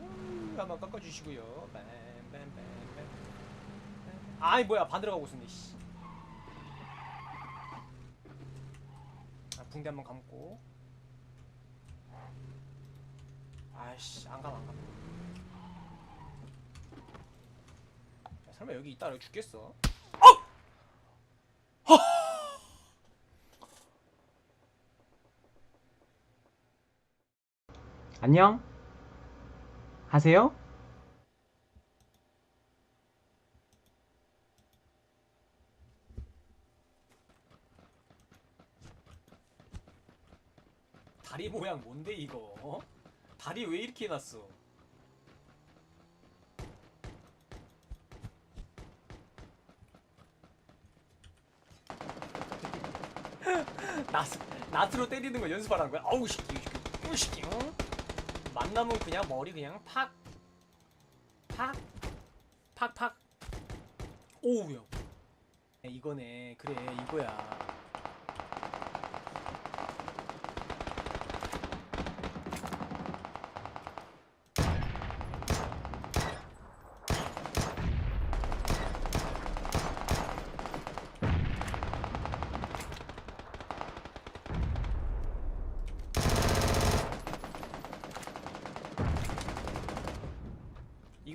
음, 한번 꺾어주시고요. 아이 뭐야 반대로 가고 있었네. 씨. 아, 붕대 한번 감고. 아이씨 안 감, 안 감. 야, 설마 여기 있다 여기 죽겠어? 안녕? 하세요? 다리 모양 뭔데 이거? 어? 다리 왜 이렇게 해놨어? 나스, 나트로 때리는 거 연습하라는 거야? 아우 시끼 시끼 시끼 어? 만나면 그냥 머리 그냥 팍 팍, 팍, 팍. 오우야. 이거네. 그래, 이거야.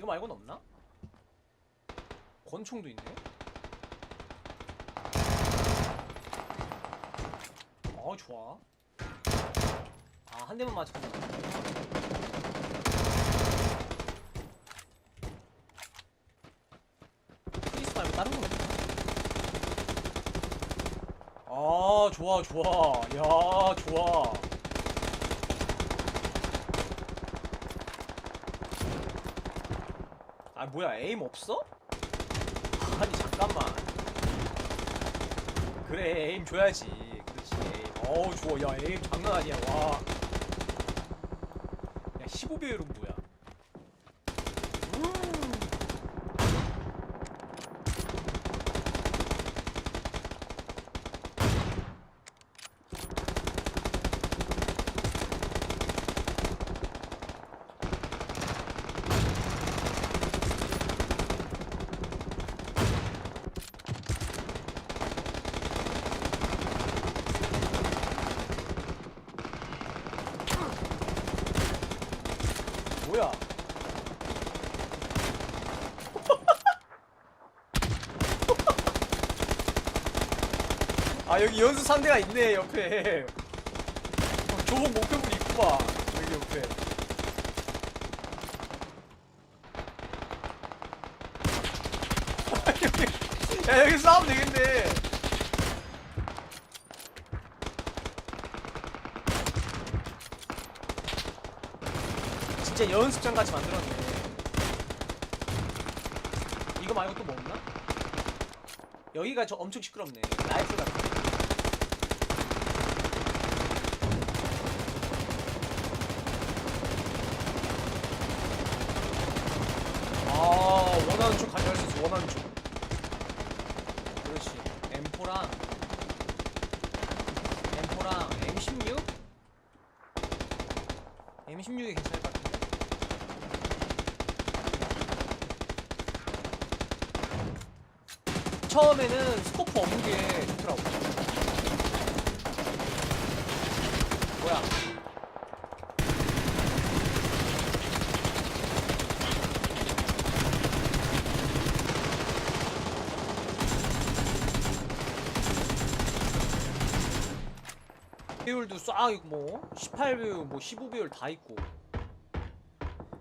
말고는 없나? 권총도 있네. 어 좋아. 아 한 대만 맞췄네. 크리스 말고 다른 건 없나? 아 좋아 좋아. 야 좋아. 뭐야 에임 없어? 아니 잠깐만. 그래 에임 줘야지. 그렇지. 에임 어우 좋아. 야 에임 장난 아니야. 와 야 15배율은 뭐야 음. 뭐야 아 여기 연수 상대가 있네 옆에. 어, 좋은 목표물이 있구만 여기 옆에. 야 여기 싸우면 되겠네. 진짜 연습장 같이 만들었네. 이거 말고 또 뭐 없나? 여기가 저 엄청 시끄럽네. 라이플 같은 아 원하는 쪽 가져갈 수 있어 원하는 쪽 그렇지 M4랑 M4랑 M16? M16이 괜찮을 것 같은데. 처음에는 스코프 없는 게 좋더라고. 뭐야 배율도 싹 있고 뭐 18배율 뭐 15배율 다 있고.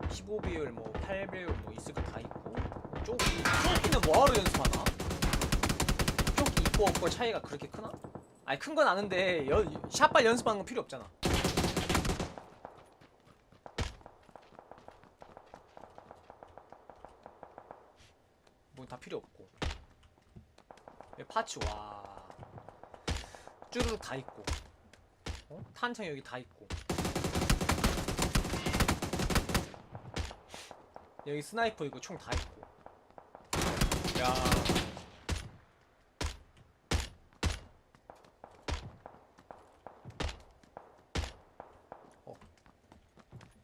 15배율 뭐 8배율 뭐 있을 거 다 있고. 쪼기 쪼기는 뭐하러 연습하나? 쪼기 있고 없고 차이가 그렇게 크나? 아니 큰 건 아는데 여, 샷발 연습하는 건 필요 없잖아. 뭐 다 필요 없고. 왜 파츠 와. 쭈루룩 다 있고 어? 탄창 여기 다 있고. 여기 스나이퍼 있고 총다 있고.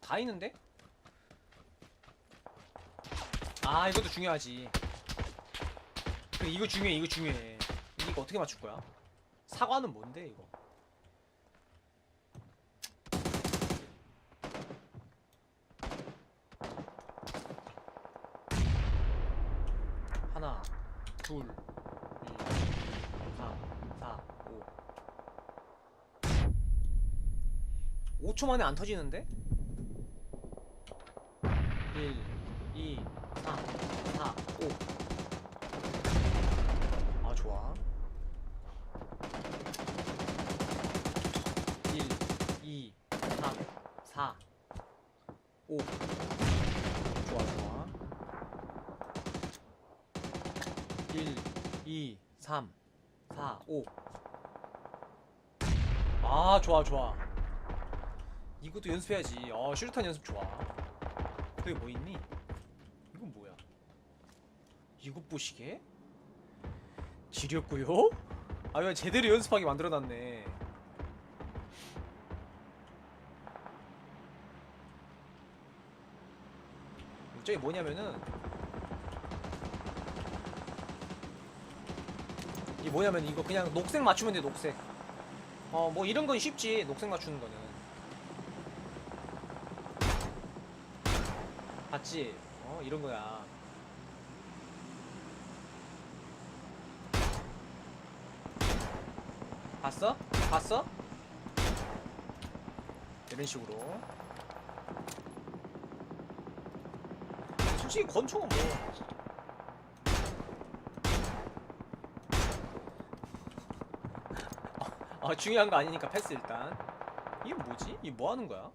야다 어. 있는데? 아 이것도 중요하지. 그래, 이거 중요해 이거 중요해. 이거 어떻게 맞출 거야? 사과는 뭔데 이거? 둘 셋, 사, 사, 오 5초 만에 안 터지는데? 1, 2, 3, 4, 5. 아, 좋아. 1, 2, 3, 4, 5. 좋아, 좋아. 1, 2, 3, 4, 5. 아, 좋아, 좋아. 이것도 연습해야지. 어, 슈루탄 연습 좋아. 그게 뭐 있니? 이건 뭐야? 이것 보시게? 지렸고요? 아, 이거 제대로 연습하게 만들어놨네. 저게 뭐냐면은 이 뭐냐면 이거 그냥 녹색 맞추면 돼 녹색 어 뭐 이런 건 쉽지 녹색 맞추는 거는 봤지? 어 이런 거야 봤어? 봤어? 이런 식으로 솔직히 권총은 뭐 아 중요한 거 아니니까 패스 일단. 이게 뭐지? 이게 뭐 하는 거야?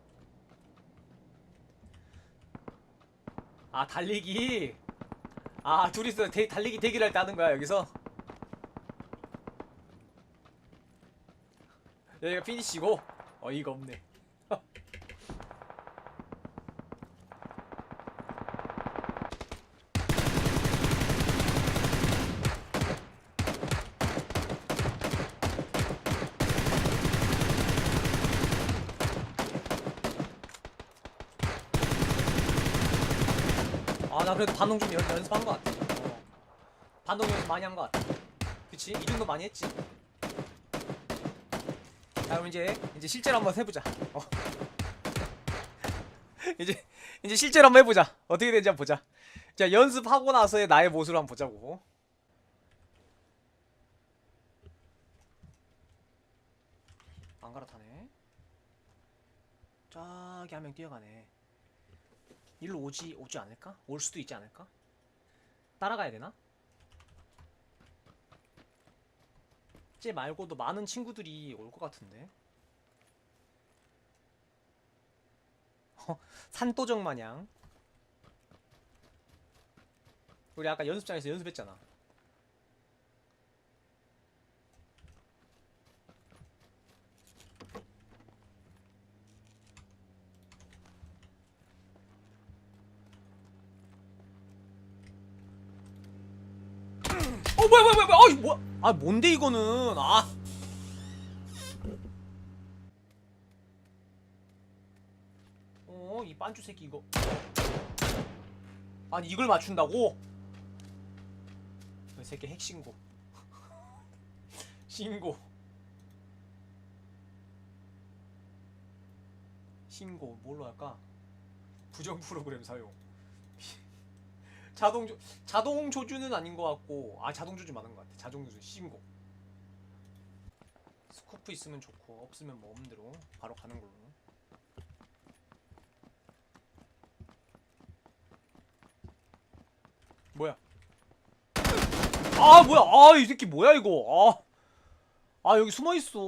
아 달리기. 아 둘이서 대, 달리기 대결할 때 하는 거야 여기서? 여기가 피니시고? 어이가 없네 아 나 그래도 반동 좀 연, 연습한 것 같아. 어. 반동 연습 많이 한 것 같아. 그치? 이 정도 많이 했지? 자 그럼 이제 이제 실제로 한번 해보자. 어. 이제 이제 실제로 한번 해보자. 어떻게 되는지 한번 보자. 자 연습하고 나서의 나의 모습을 한번 보자고. 안 갈아타네. 저기 한명 뛰어가네 일로 오지 오지 않을까? 올 수도 있지 않을까? 따라가야 되나? 쟤 말고도 많은 친구들이 올 것 같은데. 어, 산도적 마냥. 우리 아까 연습장에서 연습했잖아. 어 뭐야 뭐야 뭐야 아 이거 뭐야 아 뭔데 이거는 아 어, 이 빤쭈 새끼 이거. 아니, 이걸 맞춘다고? 이 새끼 핵신고. 신고. 신고, 뭘로 할까? 부정 프로그램 사용. 자동 조, 자동 조주는 아닌 것 같고, 아, 자동 조주 맞는 것 같아. 자동 조주, 신고. 스코프 있으면 좋고, 없으면 뭐 없는 대로 바로 가는 걸로. 뭐야? 아 뭐야? 아 이 새끼 뭐야 이거? 아, 아 여기 숨어 있어.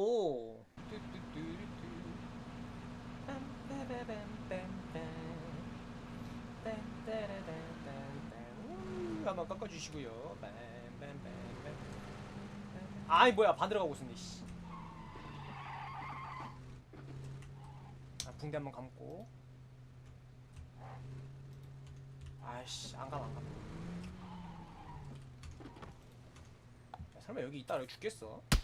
한번 깎아주시고요. 아이 뭐야 반대로 가고 있었네. 씨. 아, 붕대 한번 감고. 아이씨 안 감, 안 감. 야, 설마 여기 있다가 여기 죽겠어? 어!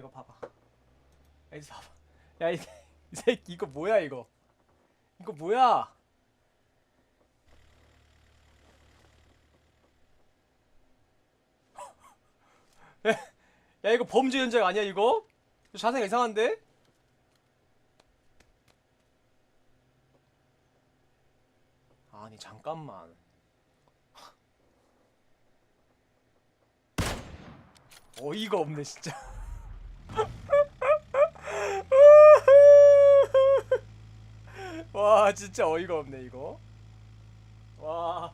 이거 봐봐. 야 이거 봐봐. 야이 이 새끼 이거 뭐야 이거? 이거 뭐야? 야, 야 이거 범죄 현장 아니야 이거? 자세가 이상한데? 아니 잠깐만. 어이가 없네 진짜. 진짜 어이가 없네 이거. 와.